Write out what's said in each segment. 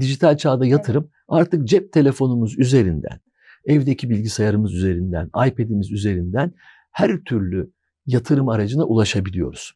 Dijital çağda yatırım artık cep telefonumuz üzerinden, evdeki bilgisayarımız üzerinden, iPad'imiz üzerinden her türlü yatırım aracına ulaşabiliyoruz.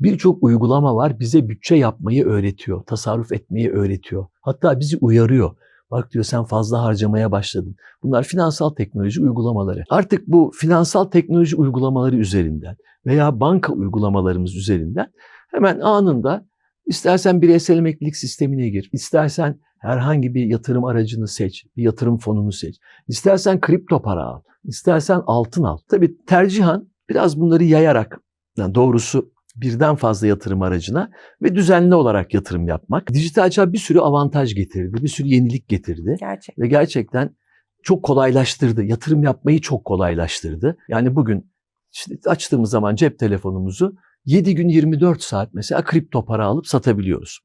Birçok uygulama var bize bütçe yapmayı öğretiyor, tasarruf etmeyi öğretiyor. Hatta bizi uyarıyor. Bak diyor sen fazla harcamaya başladın. Bunlar finansal teknoloji uygulamaları. Artık bu finansal teknoloji uygulamaları üzerinden veya banka uygulamalarımız üzerinden hemen anında istersen bireysel emeklilik sistemine gir, istersen herhangi bir yatırım aracını seç, bir yatırım fonunu seç. İstersen kripto para al, istersen altın al. Tabii tercihan biraz bunları yayarak, yani doğrusu birden fazla yatırım aracına ve düzenli olarak yatırım yapmak. Dijital çağ bir sürü avantaj getirdi, bir sürü yenilik getirdi Gerçek. ve gerçekten çok kolaylaştırdı. Yatırım yapmayı çok kolaylaştırdı. Yani bugün işte açtığımız zaman cep telefonumuzu 7 gün 24 saat mesela kripto para alıp satabiliyoruz.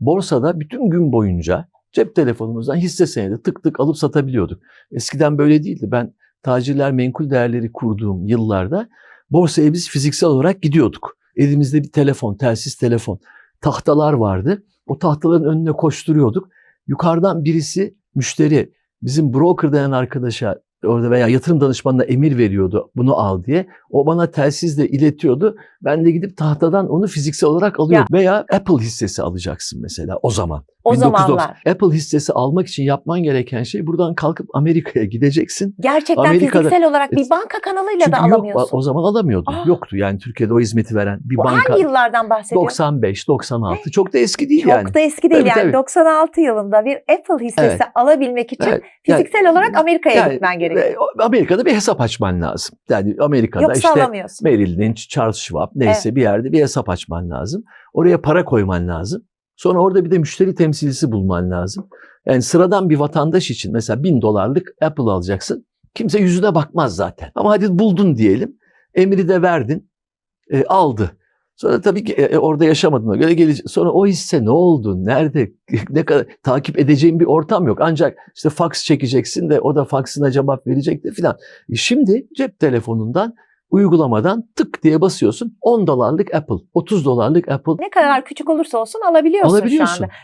Borsada bütün gün boyunca cep telefonumuzdan hisse senedi tık tık alıp satabiliyorduk. Eskiden böyle değildi. Ben tacirler menkul değerleri kurduğum yıllarda borsaya biz fiziksel olarak gidiyorduk. Elimizde bir telefon, telsiz telefon, tahtalar vardı. O tahtaların önüne koşturuyorduk. Yukarıdan birisi müşteri bizim broker denen arkadaşa orada veya yatırım danışmanına emir veriyordu bunu al diye. O bana telsizle iletiyordu. Ben de gidip tahtadan onu fiziksel olarak alıyordum. Veya Apple hissesi alacaksın mesela o zaman. O 1990. zamanlar. Apple hissesi almak için yapman gereken şey buradan kalkıp Amerika'ya gideceksin. Gerçekten Amerika'da- fiziksel olarak bir banka kanalıyla Çünkü da yok alamıyorsun. o zaman alamıyordun. Aa. Yoktu yani Türkiye'de o hizmeti veren bir Bu banka. hangi yıllardan bahsediyorsun? 95, 96 çok da eski değil Çok yani. da eski değil Tabii, yani tabii. 96 yılında bir Apple hissesi Evet. alabilmek için Evet, yani- fiziksel olarak Amerika'ya yani- gitmen gerekiyor. O- Amerika'da bir hesap açman lazım. Yani Amerika'da Yoksa işte. Merrill Lynch, Charles Schwab neyse bir yerde bir hesap açman lazım. Oraya para koyman lazım. Sonra orada bir de müşteri temsilcisi bulman lazım. Yani sıradan bir vatandaş için mesela bin dolarlık Apple alacaksın. Kimse yüzüne bakmaz zaten. Ama hadi buldun diyelim. Emri de verdin. e, aldı. Sonra tabii ki e, orada yaşamadığına göre gelecek. Sonra o hisse ne oldu? Nerede? Ne kadar takip edeceğin bir ortam yok. Ancak işte fax çekeceksin de o da faksına cevap verecek de filan. E Şimdi cep telefonundan uygulamadan tık diye basıyorsun. 10 dolarlık Apple, 30 dolarlık Apple Ne kadar küçük olursa olsun alabiliyorsun, şu alabiliyorsun. anda.